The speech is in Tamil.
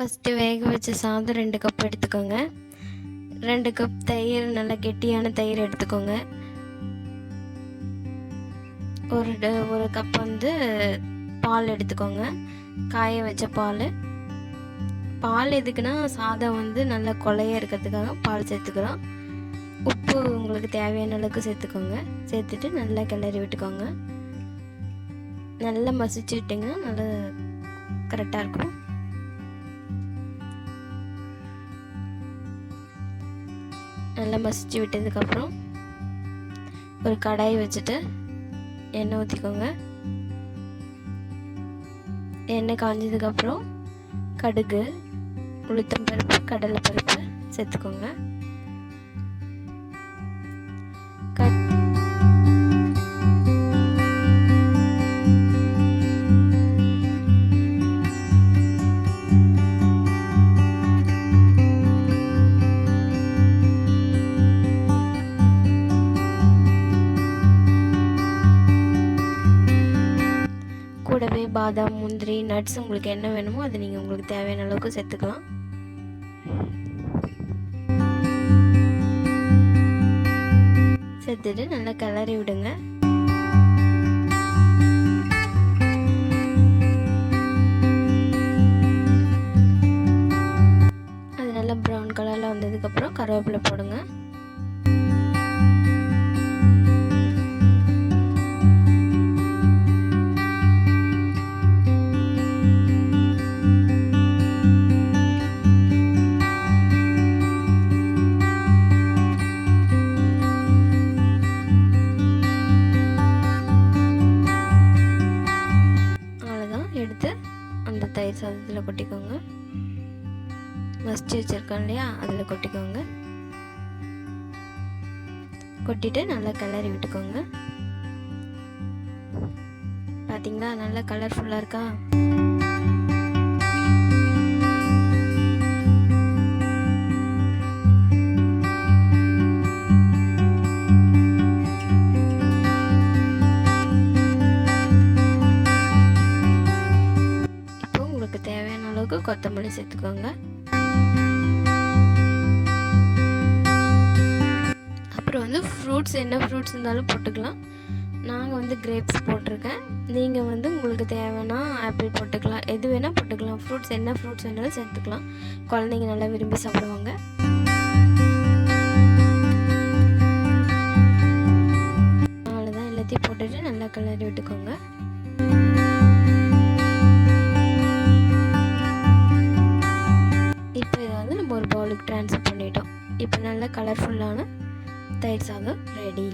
ஃபஸ்ட்டு வேக வச்ச சாதம் ரெண்டு கப் எடுத்துக்கோங்க. ரெண்டு கப் தயிர் நல்லா கெட்டியான தயிர் எடுத்துக்கோங்க. ஒரு ட- ஒரு கப் வந்து பால் எடுத்துக்கோங்க. காய வச்ச பால். பால் எதுக்குன்னா சாதம் வந்து நல்லா கொலையாக இருக்கிறதுக்காக பால் சேர்த்துக்கிறோம். உப்பு உங்களுக்கு தேவையான அளவுக்கு சேர்த்துக்கோங்க. சேர்த்துட்டு நல்லா கிளறி விட்டுக்கோங்க. நல்லா மசிச்சு விட்டிங்கன்னா நல்லா கரெக்டாக இருக்கும். நல்லா மசிச்சு விட்டதுக்கப்புறம் ஒரு கடாய் வச்சுட்டு எண்ணெய் ஊற்றிக்கோங்க எண்ணெய் காஞ்சதுக்கப்புறம் கடுகு உளுத்தம் பருப்பு கடலை பருப்பு சேர்த்துக்கோங்க. பாதாம் முந்திரி நட்ஸ் உங்களுக்கு என்ன வேணுமோ அது நீங்கள் உங்களுக்கு தேவையான அளவுக்கு சேர்த்துக்கலாம். சேர்த்துட்டு நல்லா கிளறி விடுங்க. அது நல்லா ப்ரௌன் கலரில் வந்ததுக்கப்புறம் கருவேப்பிலை போடுங்க. எடுத்து அந்த தயிர் சாதத்தில் கொட்டிக்கோங்க. மசிச்சு வச்சுருக்கோம் இல்லையா? அதில் கொட்டிக்கோங்க. கொட்டிட்டு நல்லா கிளறி விட்டுக்கோங்க. பார்த்தீங்களா? நல்லா கலர்ஃபுல்லாக இருக்கா? உங்களுக்கு தேவையான அளவுக்கு கொத்தமல்லி சேர்த்துக்கோங்க. அப்புறம் வந்து ஃப்ரூட்ஸ் என்ன ஃப்ரூட்ஸ் இருந்தாலும் போட்டுக்கலாம். நாங்கள் வந்து கிரேப்ஸ் போட்டிருக்கேன். நீங்கள் வந்து உங்களுக்கு தேவைன்னா ஆப்பிள் போட்டுக்கலாம். எது வேணால் போட்டுக்கலாம். ஃப்ரூட்ஸ் என்ன ஃப்ரூட்ஸ் வேணாலும் சேர்த்துக்கலாம். குழந்தைங்க நல்லா விரும்பி சாப்பிடுவாங்க. அவ்வளோதான் எல்லாத்தையும் போட்டுட்டு நல்லா கிளறி விட்டுக்கோங்க. இப்போ நல்ல கலர்ஃபுல்லான தயிர் சாதம் ரெடி